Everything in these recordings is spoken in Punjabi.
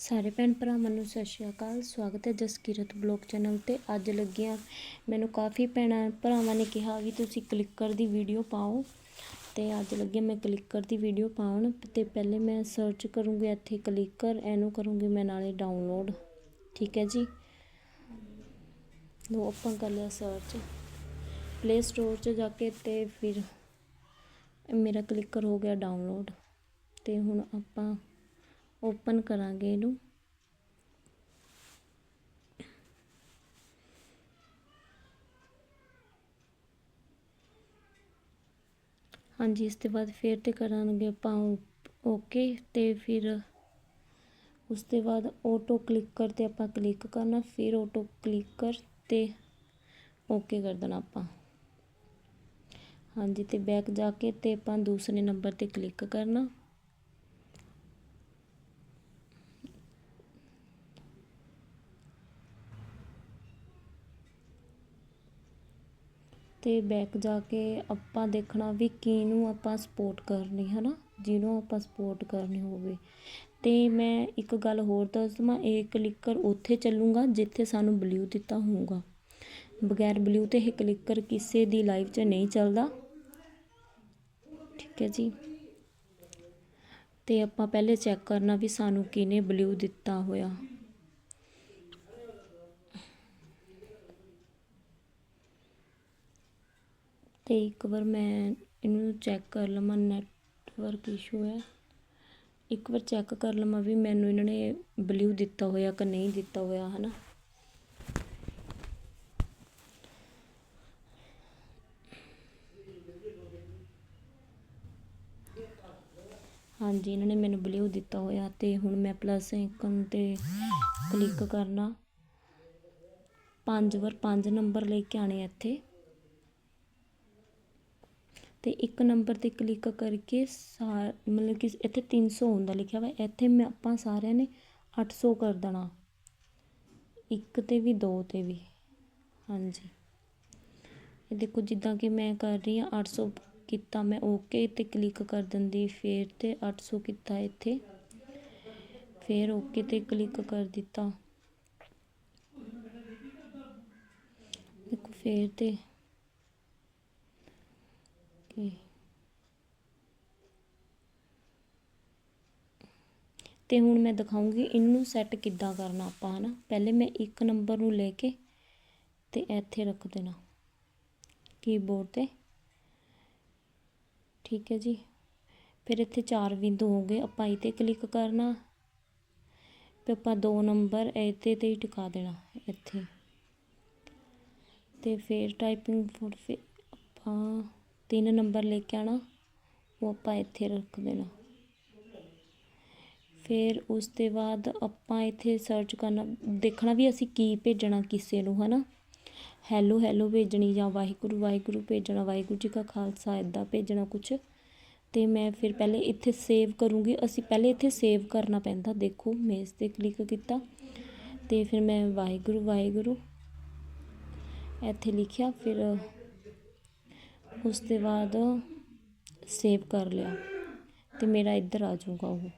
ਸਾਰੇ ਭੈਣ ਭਰਾਵਾਂ ਨੂੰ ਸਤਿ ਸ਼੍ਰੀ ਅਕਾਲ, ਸਵਾਗਤ ਹੈ ਜਸਕੀਰਤ ਬਲੌਗ ਚੈਨਲ ਤੇ। ਅੱਜ ਲੱਗੀਆਂ ਮੈਨੂੰ ਕਾਫੀ ਭੈਣਾਂ ਭਰਾਵਾਂ ਨੇ ਕਿਹਾ ਵੀ ਤੁਸੀਂ ਕਲਿੱਕਰ ਦੀ ਵੀਡੀਓ ਪਾਓ। ਤੇ ਅੱਜ ਲੱਗਿਆ ਮੈਂ ਕਲਿੱਕਰ ਦੀ ਵੀਡੀਓ ਪਾਉਣ ਤੇ ਪਹਿਲੇ ਮੈਂ ਸਰਚ ਕਰੂੰਗੀ ਇੱਥੇ ਕਲਿੱਕਰ, ਇਹਨੂੰ ਕਰੂੰਗੀ ਮੈਂ ਨਾਲੇ ਡਾਊਨਲੋਡ ਠੀਕ ਹੈ ਜੀ? ਲੋ ਆਪਾਂ ਕਰ ਲਿਆ ਸਰਚ ਪਲੇ ਸਟੋਰ 'ਚ ਜਾ ਕੇ ਤੇ ਫਿਰ ਮੇਰਾ ਕਲਿੱਕਰ ਹੋ ਗਿਆ ਡਾਊਨਲੋਡ ਤੇ ਹੁਣ ਆਪਾਂ ਓਪਨ ਕਰਾਂਗੇ ਇਹਨੂੰ। ਹਾਂਜੀ, ਇਸ ਤੋਂ ਬਾਅਦ ਫਿਰ ਤੇ ਕਰਾਂਗੇ ਆਪਾਂ ਓਕੇ ਤੇ ਫਿਰ ਉਸ ਤੋਂ ਬਾਅਦ ਆਟੋ ਕਲਿੱਕਰ ਤੇ ਆਪਾਂ ਕਲਿੱਕ ਕਰਨਾ, ਫਿਰ ਆਟੋ ਕਲਿੱਕਰ ਤੇ ਓਕੇ ਕਰ ਦੇਣਾ ਆਪਾਂ। ਹਾਂਜੀ, ਤੇ ਬੈਕ ਜਾ ਕੇ ਤੇ ਆਪਾਂ ਦੂਸਰੇ ਨੰਬਰ ਤੇ ਕਲਿੱਕ ਕਰਨਾ। ਅਤੇ ਬੈਕ ਜਾ ਕੇ ਆਪਾਂ ਦੇਖਣਾ ਵੀ ਕਿਹਨੂੰ ਆਪਾਂ ਸਪੋਰਟ ਕਰਨੀ ਹੈ ਨਾ ਜਿਹਨੂੰ ਆਪਾਂ ਸਪੋਰਟ ਕਰਨੀ ਹੋਵੇ। ਅਤੇ ਮੈਂ ਇੱਕ ਗੱਲ ਹੋਰ ਦੱਸ ਦੇਵਾਂ, ਇਹ ਕਲਿੱਕਰ ਉੱਥੇ ਚੱਲੂਗਾ ਜਿੱਥੇ ਸਾਨੂੰ ਬਲਿਊ ਦਿੱਤਾ ਹੋਊਗਾ। ਬਗੈਰ ਬਲਿਊ ਤੇ ਇਹ ਕਲਿੱਕਰ ਕਿਸੇ ਦੀ ਲਾਈਫ 'ਚ ਨਹੀਂ ਚੱਲਦਾ। ਠੀਕ ਹੈ ਜੀ? ਤੇ ਆਪਾਂ ਪਹਿਲੇ ਚੈੱਕ ਕਰਨਾ ਵੀ ਸਾਨੂੰ ਕਿਹਨੇ ਬਲਿਊ ਦਿੱਤਾ ਹੋਇਆ। ਅਤੇ ਇੱਕ ਵਾਰ ਮੈਂ ਇਹਨੂੰ ਚੈੱਕ ਕਰ ਲਵਾਂ ਨੈਟਵਰਕ ਇਸ਼ੂ ਹੈ। ਇੱਕ ਵਾਰ ਚੈੱਕ ਕਰ ਲਵਾਂ ਵੀ ਮੈਨੂੰ ਇਹਨਾਂ ਨੇ ਬਲੂ ਦਿੱਤਾ ਹੋਇਆ ਕਿ ਨਹੀਂ ਦਿੱਤਾ ਹੋਇਆ ਹੈ ਨਾ ਹਾਂਜੀ, ਇਹਨਾਂ ਨੇ ਮੈਨੂੰ ਬਲੂ ਦਿੱਤਾ ਹੋਇਆ ਤੇ ਹੁਣ ਮੈਂ ਪਲੱਸ ਆਈਕਨ ਤੇ ਕਲਿੱਕ ਕਰਨਾ। ਪੰਜ ਵਾਰ ਪੰਜ ਨੰਬਰ ਲੈ ਕੇ ਆਣੇ ਇੱਥੇ। ਅਤੇ ਇੱਕ ਨੰਬਰ ਤੇ ਕਲਿੱਕ ਕਰਕੇ ਸਾਰ, ਮਤਲਬ ਕਿ ਇੱਥੇ 300 ਹੁੰਦਾ ਲਿਖਿਆ ਹੋਇਆ, ਇੱਥੇ ਮੈਂ ਆਪਾਂ ਸਾਰਿਆਂ ਨੇ ਅੱਠ ਸੌ ਕਰ ਦੇਣਾ। ਇੱਕ ਤੇ ਵੀ, ਦੋ ਤੇ ਵੀ। ਹਾਂਜੀ। ਇਹ ਦੇਖੋ, ਜਿੱਦਾਂ ਕਿ ਮੈਂ ਕਰ ਰਹੀ ਹਾਂ 800 ਕੀਤਾ ਮੈਂ ਓਕੇ ਤੇ ਕਲਿੱਕ ਕਰ ਦਿੰਦੀ, ਫੇਰ ਤੇ 800 ਕੀਤਾ ਇੱਥੇ। ਫੇਰ ਓਕੇ ਤੇ ਕਲਿੱਕ ਕਰ ਦਿੱਤਾ। ਦੇਖੋ, ਫੇਰ ਤੇ ਤੇ ਹੁਣ ਮੈਂ ਦਿਖਾਉਂਗੀ ਇਹਨੂੰ ਸੈੱਟ ਕਿੱਦਾਂ ਕਰਨਾ ਆਪਾਂ, ਹਨਾ। ਪਹਿਲੇ ਮੈਂ ਇੱਕ ਨੰਬਰ ਨੂੰ ਲੈ ਕੇ ਤੇ ਇੱਥੇ ਰੱਖ ਦੇਣਾ ਕੀਬੋਰਡ ਤੇ। ਠੀਕ ਹੈ ਜੀ। ਫਿਰ ਇੱਥੇ ਚਾਰ ਬਿੰਦੂ ਹੋਗੇ ਆਪਾਂ ਇਹ ਤੇ ਕਲਿੱਕ ਕਰਨਾ ਤੇ ਆਪਾਂ ਦੋ ਨੰਬਰ ਇੱਥੇ ਤੇ ਹੀ ਟਿਕਾ ਦੇਣਾ ਇੱਥੇ। ਤੇ ਫਿਰ ਟਾਈਪਿੰਗ ਫੋਰ ਫਿਰ ਆਪਾਂ ਤਿੰਨ ਨੰਬਰ ਲੈ ਕੇ ਆਣਾ ਉਹ ਆਪਾਂ ਇੱਥੇ ਰੱਖ ਦੇਣਾ। ਫਿਰ ਉਸ ਤੋਂ ਬਾਅਦ ਆਪਾਂ ਇੱਥੇ ਸਰਚ ਕਰਨਾ, ਦੇਖਣਾ ਵੀ ਅਸੀਂ ਕੀ ਭੇਜਣਾ ਕਿਸੇ ਨੂੰ, ਹਨਾ? ਹੈਲੋ ਹੈਲੋ ਭੇਜਣੀ ਜਾਂ ਵਾਹਿਗੁਰੂ ਵਾਹਿਗੁਰੂ ਭੇਜਣਾ, ਵਾਹਿਗੁਰੂ ਜੀ ਕਾ ਖਾਲਸਾ ਇਦਾਂ ਭੇਜਣਾ ਕੁਝ ਤੇ ਮੈਂ ਫਿਰ ਪਹਿਲੇ ਇੱਥੇ ਸੇਵ ਕਰੂੰਗੀ, ਅਸੀਂ ਪਹਿਲੇ ਇੱਥੇ ਸੇਵ ਕਰਨਾ ਪੈਂਦਾ, ਦੇਖੋ ਮੈਂ ਇਸ ਤੇ ਕਲਿੱਕ ਕੀਤਾ। ਤੇ ਫਿਰ ਮੈਂ ਵਾਹਿਗੁਰੂ ਵਾਹਿਗੁਰੂ, ਇੱਥੇ ਲਿਖਿਆ, ਫਿਰ ਉਸ ਤੋਂ ਬਾਅਦ ਸੇਵ ਕਰ ਲਿਆ ਅਤੇ ਮੇਰਾ ਇੱਧਰ ਆ ਜਾਊਗਾ ਉਹ।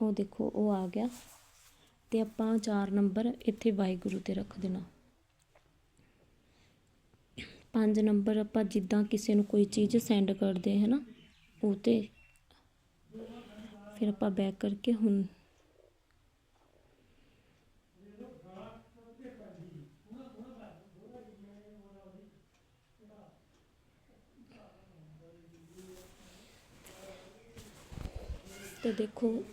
ਉਹ ਦੇਖੋ, ਉਹ ਆ ਗਿਆ ਅਤੇ ਆਪਾਂ ਚਾਰ ਨੰਬਰ ਇੱਥੇ ਵਾਹਿਗੁਰੂ ਤੇ ਰੱਖ ਦੇਣਾ। ਪੰਜ ਨੰਬਰ ਆਪਾਂ ਜਿੱਦਾਂ ਕਿਸੇ ਨੂੰ ਕੋਈ ਚੀਜ਼ ਸੈਂਡ ਕਰਦੇ ਹੈ ਨਾ ਉਹ ਤੇ ਫਿਰ ਆਪਾਂ ਬੈਕ ਕਰਕੇ ਹੁਣ ਤੇ ਦੇਖੋ,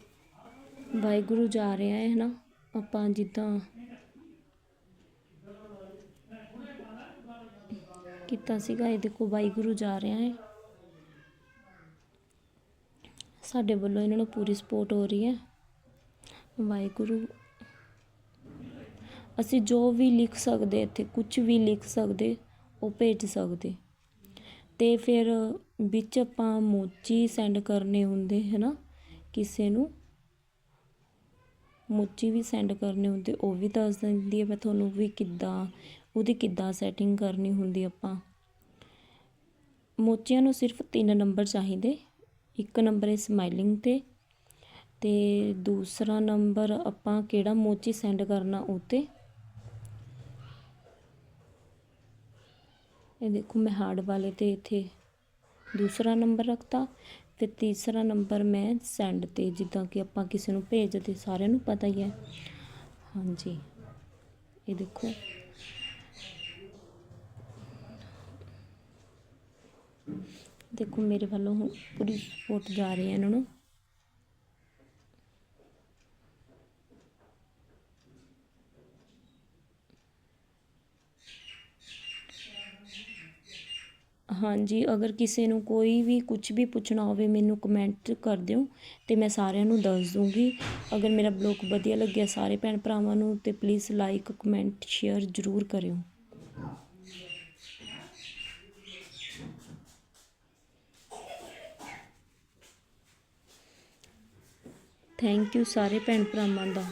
ਵਾਹਿਗੁਰੂ ਜਾ ਰਿਹਾ ਹੈ ਨਾ, ਆਪਾਂ ਜਿੱਦਾਂ ਕੀਤਾ ਸੀਗਾ, ਇਹ ਦੇਖੋ ਵਾਹਿਗੁਰੂ ਜਾ ਰਿਹਾ ਹੈ। ਸਾਡੇ ਵੱਲੋਂ ਇਹਨਾਂ ਨੂੰ ਪੂਰੀ ਸਪੋਰਟ ਹੋ ਰਹੀ ਹੈ। ਵਾਹਿਗੁਰੂ, ਅਸੀਂ ਜੋ ਵੀ ਲਿਖ ਸਕਦੇ, ਇੱਥੇ ਕੁਝ ਵੀ ਲਿਖ ਸਕਦੇ, ਉਹ ਭੇਜ ਸਕਦੇ। ਤੇ ਫਿਰ ਵਿੱਚ ਆਪਾਂ ਮੋਚੀ ਸੈਂਡ ਕਰਨੇ ਹੁੰਦੇ, ਹੈ ਨਾ? ਕਿਸੇ ਨੂੰ ਮੋਚੀ ਵੀ ਸੈਂਡ ਕਰਨੇ ਹੁੰਦੇ, ਉਹ ਵੀ ਦੱਸ ਦਿੰਦੀ ਹੈ ਮੈਂ ਤੁਹਾਨੂੰ ਵੀ ਕਿੱਦਾਂ, ਉਹਦੀ ਕਿੱਦਾਂ ਸੈਟਿੰਗ ਕਰਨੀ ਹੁੰਦੀ ਆਪਾਂ। ਮੋਚੀਆਂ ਨੂੰ ਸਿਰਫ ਤਿੰਨ ਨੰਬਰ ਚਾਹੀਦੇ, ਇੱਕ ਨੰਬਰ ਹੈ ਸਮਾਈਲਿੰਗ ਤੇ ਤੇ ਦੂਸਰਾ ਨੰਬਰ ਆਪਾਂ ਕਿਹੜਾ ਮੋਚੀ ਸੈਂਡ ਕਰਨਾ ਉਹ 'ਤੇ। ਇਹ ਦੇਖੋ ਮੈਂ ਹਾਰਡ ਵਾਲੇ ਤੇ ਇੱਥੇ ਦੂਸਰਾ ਨੰਬਰ ਰੱਖਤਾ ਤੇ ਤੀਸਰਾ ਨੰਬਰ ਮੈਂ ਸੈਂਡ ਤੇ, ਜਿੱਦਾਂ ਕਿ ਆਪਾਂ ਕਿਸੇ ਨੂੰ ਭੇਜਦੇ ਸਾਰਿਆਂ ਨੂੰ ਪਤਾ ਹੀ ਹੈ। ਹਾਂਜੀ। ਇਹ ਦੇਖੋ। ਦੇਖੋ ਮੇਰੇ ਵੱਲੋਂ ਹੁਣ ਪੂਰੀ ਸਪੋਰਟ ਜਾ ਰਹੀ ਹੈ ਇਹਨਾਂ ਨੂੰ। ਹਾਂਜੀ, ਅਗਰ ਕਿਸੇ ਨੂੰ ਕੋਈ ਵੀ ਕੁਛ ਵੀ ਪੁੱਛਣਾ ਹੋਵੇ, ਮੈਨੂੰ ਕਮੈਂਟ ਕਰ ਦਿਓ ਅਤੇ ਮੈਂ ਸਾਰਿਆਂ ਨੂੰ ਦੱਸ ਦੂੰਗੀ। ਅਗਰ ਮੇਰਾ ਬਲੌਗ ਵਧੀਆ ਲੱਗਿਆ ਸਾਰੇ ਭੈਣ ਭਰਾਵਾਂ ਨੂੰ, ਤਾਂ ਪਲੀਜ਼ ਲਾਈਕ ਕਮੈਂਟ ਸ਼ੇਅਰ ਜ਼ਰੂਰ ਕਰਿਓ। ਥੈਂਕ ਯੂ ਸਾਰੇ ਭੈਣ ਭਰਾਵਾਂ ਦਾ।